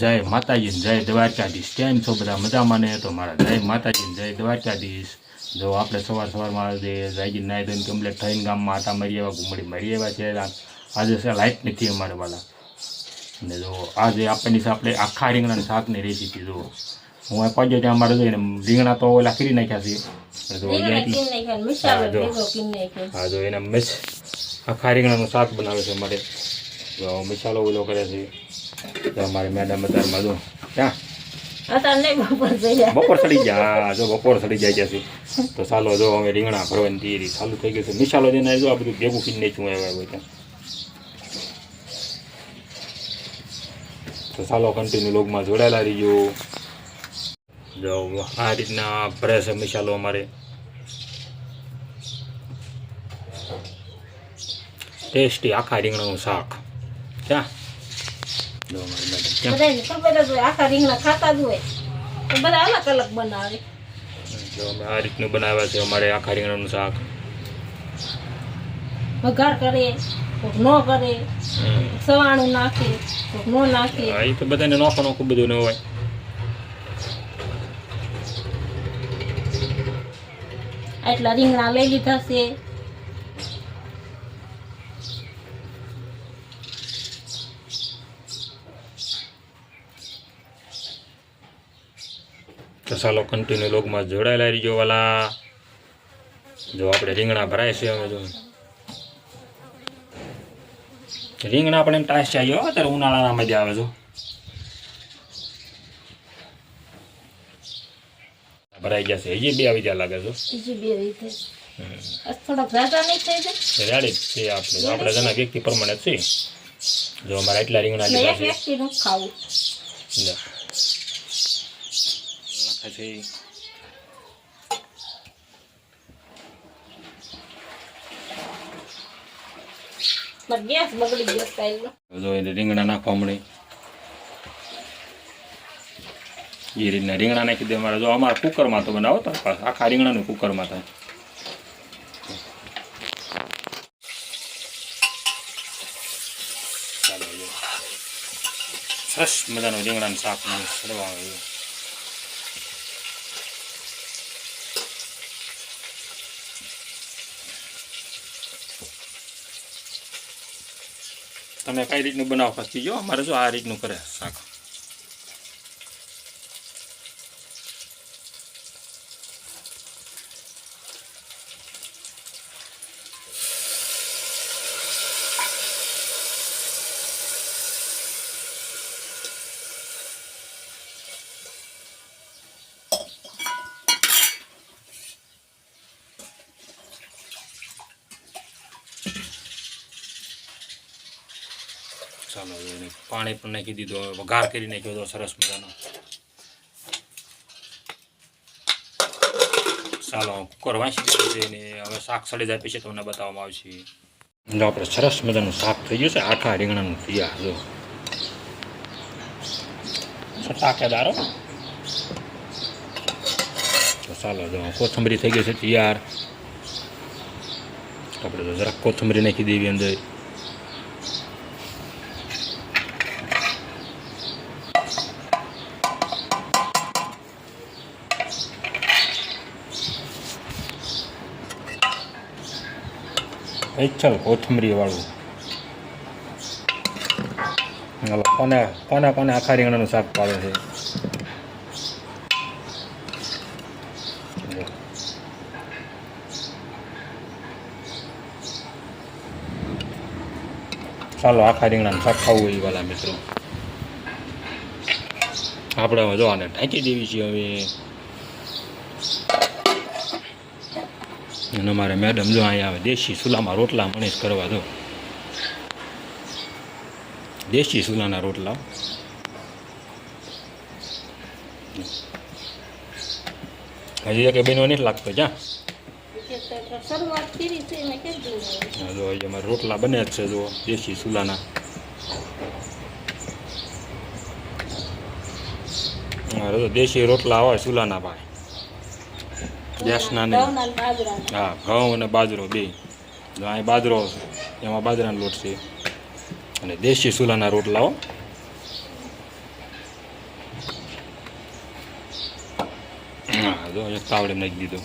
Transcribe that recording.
જય માતાજી જય દ્વારકાધીશ. કેમ છો બધા? મજામાં ને? તો મારા જય માતાજી જય દ્વારકાધીશ. જો આપણે સવાર સવારમાં જે જાગી નાઈ ધોઈને કમ્પ્લીટ થઈને ગામમાં આટા મરી આવ્યા ઘૂમડી મરી આવ્યા છે. આજે છે લાઇટ નથી અમારે વાલા. અને જો આજે આપણની આપણે આખા રીંગણાની શાકની રેસીપી જો હું આ પહોંચ્યો ત્યાં અમારે જોઈને રીંગણા તો ઓલા કરી નાખ્યા છે. મસાલો હા, જો. એના મિસ આખા રીંગણાનું શાક બનાવે છે અમારે. મસાલો ઓલો કરે છે. તો અમારે મેડમ અત્યારમાં જો. ક્યાં બપોર સડી ગયા જો બપોર સડી જાય છે તો ચાલો જો અમે રીંગણા ભરવાની તૈયારી ચાલુ થઈ ગઈ છે. નિશાલો જઈને જો આ બધું ભેગું પીને છું આવ્યા હોય ત્યાં. તો ચાલો કન્ટિન્યુ લોગમાં જોડાયેલા રહીજો. જો આ રીતના ભરે છે મિશાલો અમારે. ટેસ્ટી આખા રીંગણાનું શાક. ક્યાં જો અમારી મેડમ ક્યાં બધાને ખબર જ હોય, આખા રીંગણા ખાતા જ હોય. તો બધા અલગ અલગ બનાવે. જો અમે આ રીતનું બનાવ્યા છે અમારે આખા રીંગણાનું શાક. વઘાર કરે કોક નો કરે સવાણું નાખે કોક નો નાખે. હા, એ તો બધાને નોખો નોખું બધું ન હોય. આટલા રીંગણા લઈ લીધા છે. તો ચાલો કન્ટિન્યુ લોગમાં જોડાયેલા રહીજો વાલા. જો આપણે રીંગણા ભરાય છે હવે જો. રીંગણા આપણે એમ ટાઈસ ચાહીએ અત્યારે ઉનાળાના મજા આવે જો. ભરાઈ જશે હજી બે આવી ગયા લાગે છે. રેડી છે આપણે. આપણે જેના વ્યક્તિ પ્રમાણે છે. જો અમારે એટલા રીંગણા લીધા છે. વ્યક્તિનું જ ખાવું લે. નાખે છે ઈ. મારે ગેસ બગડી ગયો કાલનો. જો એને રીંગણા નાખવા મળે રીંગણા નાખી દે અમારે જો અમારા કુકરમાં તો બનાવો તો આખા રીંગણાનું કુકરમાં થાય સરસ મજાનું રીંગણાનું શાક મને સડવા આવે છે. તમે કઈ રીતનું બનાવો? પછી જો અમારે શું આ રીતનું કરે? શાક. ચાલો એને પાણી પણ નાખી દીધું. હવે વઘાર કરી નાખ્યો હતો સરસ મજાનો. ચાલો કુકર વાંચી દીધું છે અને હવે શાક સડી જાય પછી તમને બતાવવામાં આવશે. જો આપણે સરસ મજાનું શાક થઈ ગયું છે, આખા રીંગણાનું તૈયાર જો. ટાકેદારો તો ચાલો, જો, કોથમરી થઈ ગઈ છે તૈયાર. આપણે જરાક કોથમરી નાખી દેવી અંદર. હેચલ કોથમરી વાળું હાલો, કોને કોને કોને આખા રીંગણાનું શાક પાડે છે? ચાલો, આખા રીંગણાનું શાક ખાવું એ વાલા મિત્રો. આપણે હવે જો આને ઢાંકી દેવી છીએ હવે. અને અમારે મેડમ જો અહીંયા આવે, દેશી ચૂલામાં રોટલા મને જ કરવા દો દેશી ચૂલાના રોટલા. હજી એક બહેનો નથી લાગતો જોયું જો અમારે રોટલા બને જ છે, જો, દેશી ચૂલાના દેશી રોટલા હોય ચૂલાના ભાઈ. દેશના નહીં. હા ઘઉં અને બાજરો બે. અહીં બાજરો એમાં બાજરાનો લોટ છે. અને દેશી સુલાના રોટલાઓ હા. જો એક તાવડે નાખી દીધું.